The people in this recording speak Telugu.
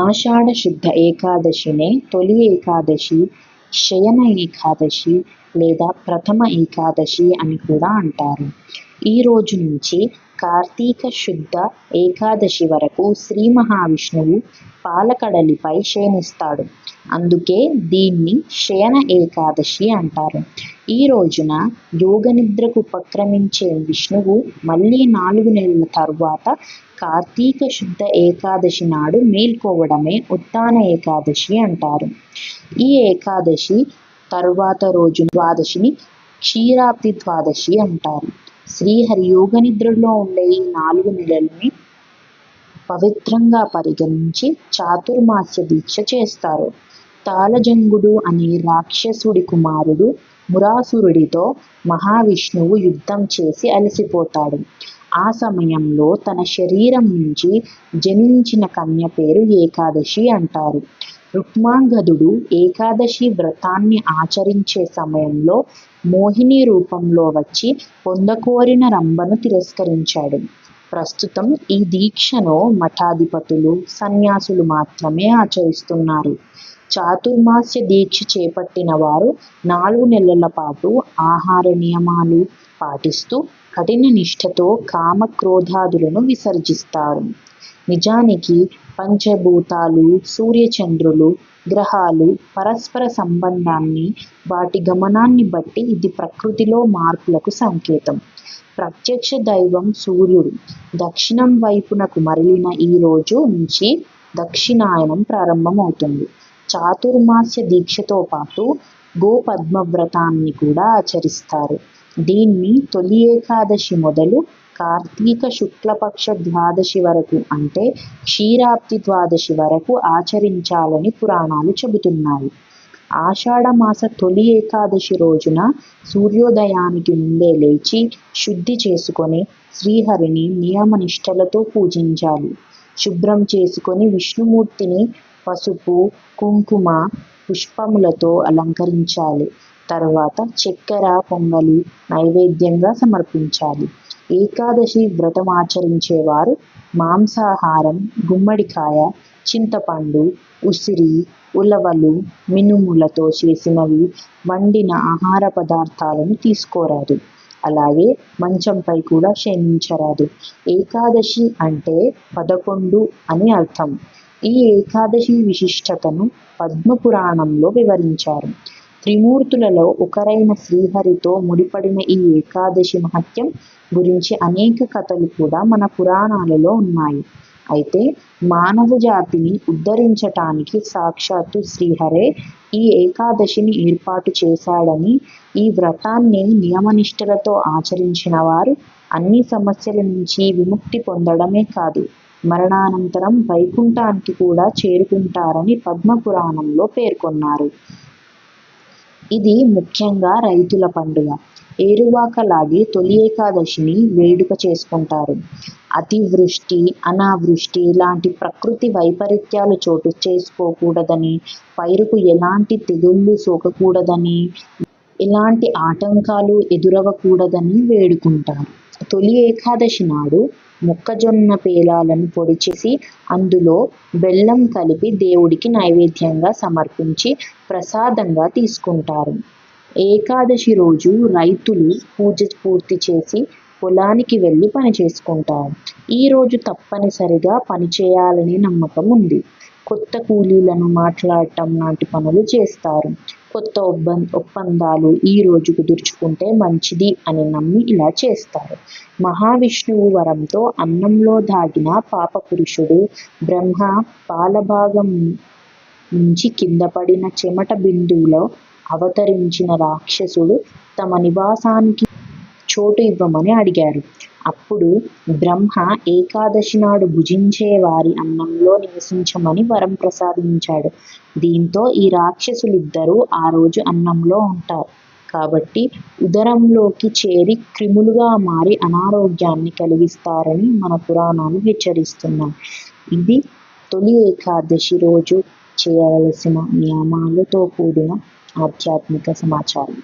ఆషాఢ శుద్ధ ఏకాదశినే తొలి ఏకాదశి శయన ఏకాదశి లేదా ప్రథమ ఏకాదశి అని కూడా అంటారు. ఈ రోజు నుంచి కార్తీక శుద్ధ ఏకాదశి వరకు శ్రీ మహావిష్ణువు పాలకడలిపై శయనిస్తాడు. అందుకే దీన్ని శయన ఏకాదశి అంటారు. ఈ రోజున యోగనిద్రకు ఉపక్రమించే విష్ణువు మళ్ళీ నాలుగు నెలల తరువాత కార్తీక శుద్ధ ఏకాదశి నాడు మేల్కోవడమే ఉత్తాన ఏకాదశి అంటారు. ఈ ఏకాదశి తరువాత రోజు ద్వాదశిని క్షీరాబ్ది ద్వాదశి అంటారు. శ్రీహరి యోగనిద్రలో ఉండే ఈ నాలుగు నెలలని పవిత్రంగా పరిగణించి చాతుర్మాస్య దీక్ష చేస్తారు. తాళజంగుడు అనే రాక్షసుడి కుమారుడు మురాసురుడితో మహావిష్ణువు యుద్ధం చేసి అలసిపోతాడు. ఆ సమయంలో తన శరీరం నుంచి జనించిన కన్య పేరు ఏకాదశి అంటారు. రుక్మాంగదుడు ఏకాదశి వ్రతాన్ని ఆచరించే సమయంలో మోహిని రూపంలో వచ్చి పొందకోరిన రంభను తిరస్కరించాడు. ప్రస్తుతం ఈ దీక్షను మఠాధిపతులు సన్యాసులు మాత్రమే ఆచరిస్తున్నారు. చాతుర్మాస్య దీక్ష చేపట్టిన వారు నాలుగు నెలల పాటు ఆహార నియమాలు పాటిస్తూ కఠిన నిష్ఠతో కామ క్రోధాదులను విసర్జిస్తారు. నిజానికి పంచభూతాలు సూర్యచంద్రులు గ్రహాలు పరస్పర సంబంధాన్ని వాటి గమనాన్ని బట్టి ఇది ప్రకృతిలో మార్పులకు సంకేతం. ప్రత్యక్ష దైవం సూర్యుడు. దక్షిణం వైపునకు మరలిన ఈ రోజు నుంచి దక్షిణాయనం ప్రారంభమవుతుంది. చాతుర్మాస్య దీక్షతో పాటు గోపద్మవ్రతాన్ని కూడా ఆచరిస్తారు. దీన్ని తొలి ఏకాదశి మొదలు కార్తీక శుక్లపక్ష ద్వాదశి వరకు అంటే క్షీరాబ్ది ద్వాదశి వరకు ఆచరించాలని పురాణాలు చెబుతున్నాయి. ఆషాఢమాస తొలి ఏకాదశి రోజున సూర్యోదయానికి ముందే లేచి శుద్ధి చేసుకొని శ్రీహరిని నియమనిష్టలతో పూజించాలి. శుభ్రం చేసుకొని విష్ణుమూర్తిని పసుపు కుంకుమ పుష్పములతో అలంకరించాలి. తర్వాత చక్కెర పొంగలి నైవేద్యంగా సమర్పించాలి. ఏకాదశి వ్రతం ఆచరించేవారు మాంసాహారం గుమ్మడికాయ చింతపండు ఉసిరి ఉలవలు మినుములతో చేసినవి వండిన ఆహార పదార్థాలను తీసుకోరాదు. అలాగే మంచంపై కూడా శయనించరాదు ఏకాదశి అంటే పదకొండు అని అర్థం. ఈ ఏకాదశి విశిష్టతను పద్మపురాణంలో వివరించారు. త్రిమూర్తులలో ఒకరైన శ్రీహరితో ముడిపడిన ఈ ఏకాదశి మహత్యం గురించి అనేక కథలు కూడా మన పురాణాలలో ఉన్నాయి. అయితే మానవ జాతిని ఉద్ధరించటానికి సాక్షాత్తు శ్రీహరే ఈ ఏకాదశిని ఏర్పాటు చేశాడని ఈ వ్రతాన్ని నియమనిష్టలతో ఆచరించిన వారు అన్ని సమస్యల నుంచి విముక్తి పొందడమే కాదు మరణానంతరం వైకుంఠానికి కూడా చేరుకుంటారని పద్మపురాణంలో పేర్కొన్నారు. ఇది ముఖ్యంగా రైతుల పండుగ. ఏరువాకలాగే తొలి ఏకాదశిని వేడుక చేసుకుంటారు. అతివృష్టి అనావృష్టి లాంటి ప్రకృతి వైపరీత్యాలు చోటు చేసుకోకూడదని పైరుకు ఎలాంటి తెగుళ్ళు సోకకూడదని ఎలాంటి ఆటంకాలు ఎదురవ్వకూడదని వేడుకుంటారు. తొలి ఏకాదశి నాడు మొక్కజొన్న పేలాలను పొడి చేసి అందులో బెల్లం కలిపి దేవుడికి నైవేద్యంగా సమర్పించి ప్రసాదంగా తీసుకుంటారు. ఏకాదశి రోజు రైతులు పూజ పూర్తి చేసి పొలానికి వెళ్ళి పని చేసుకుంటారు. ఈ రోజు తప్పనిసరిగా పని చేయాలనే నమ్మకం ఉంది. కొత్త కూలీలను మాట్లాడటం లాంటి పనులు చేస్తారు. కొత్త ఒప్పం ఒప్పందాలు ఈ రోజు కుదుర్చుకుంటే మంచిది అని నమ్మి ఇలా చేస్తారు. మహావిష్ణువు వరంతో అన్నంలో దాగిన పాపపురుషుడు బ్రహ్మ పాలభాగం నుంచి కింద పడిన చెమట బిందువులో అవతరించిన రాక్షసుడు తమ నివాసానికి చోటు ఇవ్వమని అడిగారు. అప్పుడు బ్రహ్మ ఏకాదశి నాడు భుజించే వారి అన్నంలో నివసించమని వరం ప్రసాదించాడు. దీంతో ఈ రాక్షసులిద్దరూ ఆ రోజు అన్నంలో ఉంటారు. కాబట్టి ఉదరంలోకి చేరి క్రిములుగా మారి అనారోగ్యాన్ని కలిగిస్తారని మన పురాణాలు హెచ్చరిస్తున్నాయి. ఇది తొలి ఏకాదశి రోజు చేయవలసిన నియమాలతో కూడిన ఆధ్యాత్మిక సమాచారం.